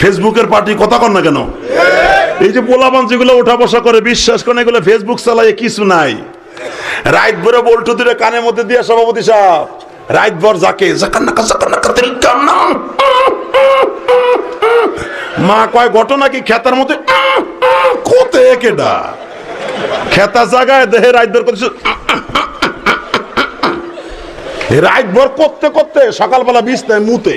ফেসবুকের পার্টি কথা কর না কেন? এই যে পোলাপান যেগুলো ওঠা বসা করে, বিশ্বাস করে এগুলো ফেসবুক চালায় কিছু নাই। রাইট ভরে বল্টু দূরে কানের মধ্যে দিয়ে সভাপতি সাহেব রাইট ভর যাকে মা কয়, ঘটনা কি খেতার মধ্যে? কোতে কেডা? খেতা জায়গায় দেহে রাইট ভর করছে রাইট ভর করতে করতে সকালবেলা বিছনায় মুতে।